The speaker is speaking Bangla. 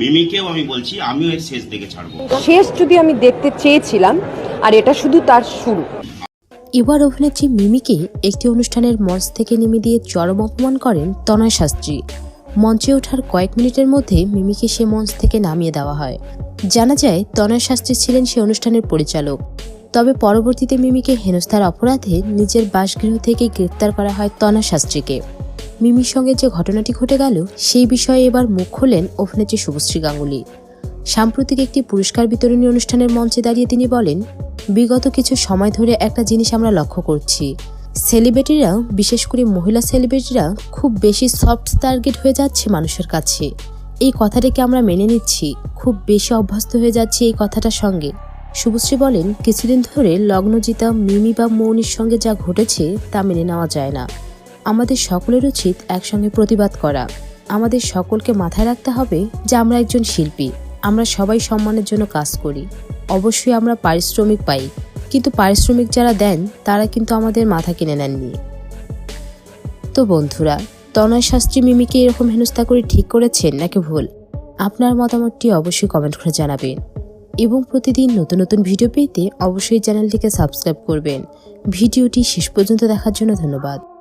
মিমিকেও আমি বলছি আমিও এর শেষ দেখে ছাড়বো। শেষ যদি আমি দেখতে চেয়েছিলাম আর এটা শুধু তার শুরু। এবার অভিনেত্রী মিমিকে একটি অনুষ্ঠানের মঞ্চ থেকে নেমে দিয়ে চরম অপমান করেন তনয় শাস্ত্রী। মঞ্চে ওঠার কয়েক মিনিটের মধ্যে মিমিকে সে মঞ্চ থেকে নামিয়ে দেওয়া হয়। জানা যায় তনয় শাস্ত্রী ছিলেন সে অনুষ্ঠানের পরিচালক। তবে পরবর্তীতে মিমিকে হেনস্থার অপরাধে নিজের বাসগৃহ থেকে গ্রেপ্তার করা হয় তনয় শাস্ত্রীকে। মিমির সঙ্গে যে ঘটনাটি ঘটে গেল, সেই বিষয়ে এবার মুখ খোলেন অভিনেত্রী শুভশ্রী গাঙ্গুলি। সাম্প্রতিক একটি পুরস্কার বিতরণী অনুষ্ঠানের মঞ্চে দাঁড়িয়ে তিনি বলেন, বিগত কিছু সময় ধরে একটা জিনিস আমরা লক্ষ্য করছি। সেলিব্রিটিরা, বিশেষ করে মহিলা সেলিব্রিটিরা, খুব বেশি সফট টার্গেট হয়ে যাচ্ছে মানুষের কাছে। এই কথাটাকে আমরা মেনে নিচ্ছি, খুব বেশি অভ্যস্ত হয়ে যাচ্ছে এই কথাটার সঙ্গে। শুভশ্রী বলেন, কিছুদিন ধরে লগ্নজিতা, মিমি বা মৌনির সঙ্গে যা ঘটেছে তা মেনে নেওয়া যায় না। আমাদের সকলের উচিত একসঙ্গে প্রতিবাদ করা। আমাদের সকলকে মাথায় রাখতে হবে যে আমরা একজন শিল্পী। আমরা সবাই সম্মানের জন্য কাজ করি। অবশ্যই আমরা পারিশ্রমিক পাই। কিন্তু পারিশ্রমিক যারা দেন, তারা কিন্তু আমাদের মাথা কিনে নেননি। তো বন্ধুরা, তনয় শাস্ত্রী মিমিকে এরকম হেনস্থা করে ঠিক করেছেন নাকি ভুল? আপনার মতামতটি অবশ্যই কমেন্ট করে জানাবেন। এবং প্রতিদিন নতুন নতুন ভিডিও পেতে অবশ্যই চ্যানেলটিকে সাবস্ক্রাইব করবেন। ভিডিওটি শেষ পর্যন্ত দেখার জন্য ধন্যবাদ।